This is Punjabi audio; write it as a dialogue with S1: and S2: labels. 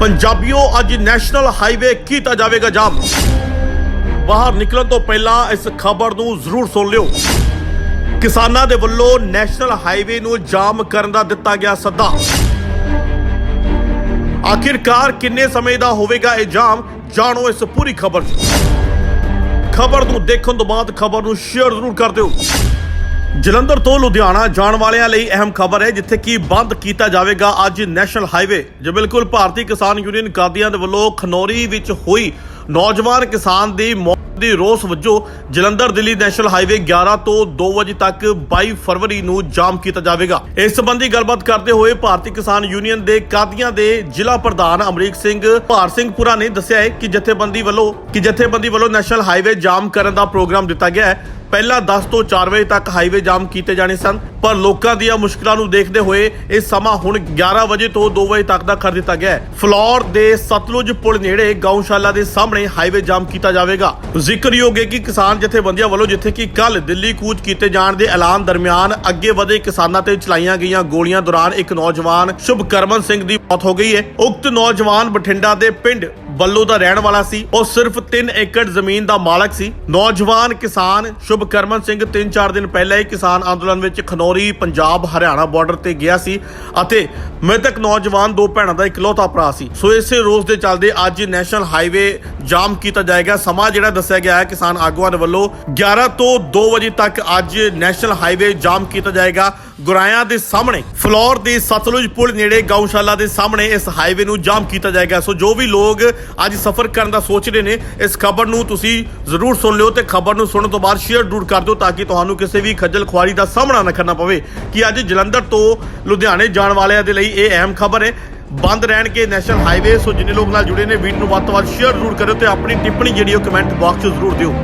S1: ਪੰਜਾਬੀਓ, ਅੱਜ ਨੈਸ਼ਨਲ ਹਾਈਵੇ ਕੀਤਾ ਜਾਵੇਗਾ ਜਾਮ। ਬਾਹਰ ਨਿਕਲਣ ਤੋਂ ਪਹਿਲਾਂ ਇਸ ਖਬਰ ਨੂੰ ਜ਼ਰੂਰ ਸੁਣ ਲਿਓ। ਕਿਸਾਨਾਂ ਦੇ ਵੱਲੋਂ ਨੈਸ਼ਨਲ ਹਾਈਵੇ ਨੂੰ ਜਾਮ ਕਰਨ ਦਾ ਦਿੱਤਾ ਗਿਆ ਸੱਦਾ। ਆਖਿਰਕਾਰ ਕਿੰਨੇ ਸਮੇਂ ਦਾ ਹੋਵੇਗਾ ਇਹ ਜਾਮ, ਜਾਣੋ ਇਸ ਪੂਰੀ ਖਬਰ 'ਚ। ਖਬਰ ਨੂੰ ਦੇਖਣ ਤੋਂ ਬਾਅਦ ਖਬਰ ਨੂੰ ਸ਼ੇਅਰ ਜ਼ਰੂਰ ਕਰ ਦਿਓ। ਜਲੰਧਰ ਤੋਂ ਲੁਧਿਆਣਾ ਜਾਣ ਵਾਲਿਆਂ ਲਈ ਅਹਿਮ ਖਬਰ ਹੈ, ਜਿੱਥੇ ਕਿ ਬੰਦ ਕੀਤਾ ਜਾਵੇਗਾ ਅੱਜ ਨੈਸ਼ਨਲ ਹਾਈਵੇ, ਜੋ ਬਿਲਕੁਲ ਭਾਰਤੀ ਕਿਸਾਨ ਯੂਨੀਅਨ ਕਾਦੀਆਂ ਦੇ ਵੱਲੋਂ ਖਨੌਰੀ ਵਿੱਚ ਹੋਈ। ਨੌਜਵਾਨ ਕਿਸਾਨ ਦੀ ਮੌਤ ਦੀ ਰੋਸ ਵਜੋਂ ਜਲੰਧਰ ਦਿੱਲੀ ਨੈਸ਼ਨਲ ਹਾਈਵੇ 11 ਤੋਂ 2 ਵਜੇ ਤੱਕ 22 ਫਰਵਰੀ ਨੂੰ ਜਾਮ ਕੀਤਾ ਜਾਵੇਗਾ। ਇਸ ਸੰਬੰਧੀ ਗੱਲਬਾਤ ਕਰਦੇ ਹੋਏ ਭਾਰਤੀ ਕਿਸਾਨ ਯੂਨੀਅਨ ਦੇ ਕਾਦੀਆਂ ਦੇ ਜ਼ਿਲ੍ਹਾ ਪ੍ਰਧਾਨ ਅਮਰੀਕ ਸਿੰਘ ਭਾਰ ਸਿੰਘਪੁਰਾ ਨੇ ਦੱਸਿਆ ਹੈ ਕਿ ਜਥੇਬੰਦੀ ਵੱਲੋਂ ਕਿ ਜਥੇਬੰਦੀ ਵੱਲੋਂ ਨੈਸ਼ਨਲ ਹਾਈਵੇ ਜਾਮ ਕਰਨ ਦਾ ਪ੍ਰੋਗਰਾਮ ਦਿੱਤਾ ਗਿਆ ਹੈ। ਪਹਿਲਾਂ 10 ਤੋਂ 4 ਵਜੇ ਤੱਕ ਹਾਈਵੇ ਜਾਮ ਕੀਤੇ ਜਾਣੇ ਸਨ, ਪਰ ਲੋਕਾਂ ਦੀਆਂ ਮੁਸ਼ਕਲਾਂ ਨੂੰ ਦੇਖਦੇ ਹੋਏ ਇਹ ਸਮਾਂ ਹੁਣ 11 ਵਜੇ ਤੋਂ 2 ਵਜੇ ਤੱਕ ਦਾ ਕਰ ਦਿੱਤਾ ਗਿਆ ਹੈ। ਫਲੋਰ ਦੇ ਸਤਲੁਜ ਪੁਲ ਨੇੜੇ ਗਊਸ਼ਾਲਾ ਦੇ ਸਾਹਮਣੇ ਹਾਈਵੇ ਜਾਮ ਕੀਤਾ ਜਾਵੇਗਾ। ਜ਼ਿਕਰਯੋਗ ਹੈ ਕਿ ਕਿਸਾਨ ਜਥੇਬੰਦੀਆਂ ਵੱਲੋਂ ਜਿੱਥੇ ਕਿ ਕੱਲ ਦਿੱਲੀ ਕੂਚ ਕੀਤੇ ਜਾਣ ਦੇ ਐਲਾਨ ਦਰਮਿਆਨ ਅੱਗੇ ਵਧੇ ਕਿਸਾਨਾਂ ਤੇ ਚਲਾਈਆਂ ਗਈਆਂ ਗੋਲੀਆਂ ਦੌਰਾਨ ਇੱਕ ਨੌਜਵਾਨ ਸ਼ੁਭਕਰਮਨ ਸਿੰਘ ਦੀ ਮੌਤ ਹੋ ਗਈ ਹੈ। ਉਕਤ ਨੌਜਵਾਨ ਬਠਿੰਡਾ ਦੇ ਪਿੰਡ ਬੱਲੋ ਦਾ ਰਹਿਣ ਵਾਲਾ ਸੀ। ਉਹ ਸਿਰਫ 3 ਏਕੜ ਜ਼ਮੀਨ ਦਾ ਮਾਲਕ ਸੀ। ਨੌਜਵਾਨ ਕਿਸਾਨ ਸ਼ੁਭਕਰਮਨ ਸਿੰਘ 3-4 ਦਿਨ ਪਹਿਲਾਂ ਹੀ ਕਿਸਾਨ ਅੰਦੋਲਨ ਵਿੱਚ ਖਨੌਰੀ, ਪੰਜਾਬ, ਹਰਿਆਣਾ ਬਾਰਡਰ ਤੇ ਗਿਆ ਸੀ ਅਤੇ ਮ੍ਰਿਤਕ ਨੌਜਵਾਨ ਦੋ ਭੈਣਾਂ ਦਾ ਇਕਲੌਤਾ ਭਰਾ ਸੀ। ਸੋ ਇਸੇ ਰੋਸ ਦੇ ਚੱਲਦੇ ਅੱਜ ਨੈਸ਼ਨਲ ਹਾਈਵੇ ਜਾਮ ਕੀਤਾ ਜਾਏਗਾ। ਸਮਾਂ ਜਿਹੜਾ ਦੱਸਿਆ ਗਿਆ ਹੈ, ਕਿਸਾਨ ਆਗੂਆਂ ਦੇ ਵੱਲੋਂ 11 ਤੋਂ 2 ਵਜੇ ਤੱਕ ਅੱਜ ਨੈਸ਼ਨਲ ਹਾਈਵੇ ਜਾਮ ਕੀਤਾ ਜਾਏਗਾ। ਗੁਰਾਇਆਂ ਦੇ ਸਾਹਮਣੇ, ਫਲੋਰ ਦੇ ਸਤਲੁਜ ਪੁਲ ਨੇੜੇ ਗਊਸ਼ਾਲਾ ਦੇ ਸਾਹਮਣੇ ਇਸ ਹਾਈਵੇ ਨੂੰ ਜਾਮ ਕੀਤਾ ਜਾਏਗਾ। ਸੋ ਜੋ ਵੀ ਲੋਕ ਅੱਜ ਸਫ਼ਰ ਕਰਨ ਦਾ ਸੋਚ ਰਹੇ ਨੇ, ਇਸ ਖਬਰ ਨੂੰ ਤੁਸੀਂ ਜ਼ਰੂਰ ਸੁਣ ਲਿਓ ਤੇ ਖਬਰ ਨੂੰ ਸੁਣਨ ਤੋਂ ਬਾਅਦ ਸ਼ੇਅਰ ਜ਼ਰੂਰ ਕਰ ਦਿਓ ਤਾਂ ਕਿ ਤੁਹਾਨੂੰ ਕਿਸੇ ਵੀ ਖੱਜਲ ਖੁਆਰੀ ਦਾ ਸਾਹਮਣਾ ਨਾ ਕਰਨਾ ਪਵੇ। ਕਿ ਅੱਜ ਜਲੰਧਰ ਤੋਂ ਲੁਧਿਆਣੇ ਜਾਣ ਵਾਲਿਆਂ ਦੇ ਲਈ ਇਹ ਅਹਿਮ ਖਬਰ ਹੈ। ਬੰਦ ਰਹਿਣਗੇ ਨੈਸ਼ਨਲ ਹਾਈਵੇ ਸੋ ਜਿੰਨੇ ਲੋਕ ਨਾਲ ਜੁੜੇ ਨੇ, ਵੀਡੀਓ ਨੂੰ ਵੱਧ ਤੋਂ ਵੱਧ ਸ਼ੇਅਰ ਜ਼ਰੂਰ ਕਰਿਓ ਤੇ ਆਪਣੀ ਟਿੱਪਣੀ ਜਿਹੜੀ ਉਹ ਕਮੈਂਟ ਬਾਕਸ 'ਚ ਜ਼ਰੂਰ ਦਿਓ।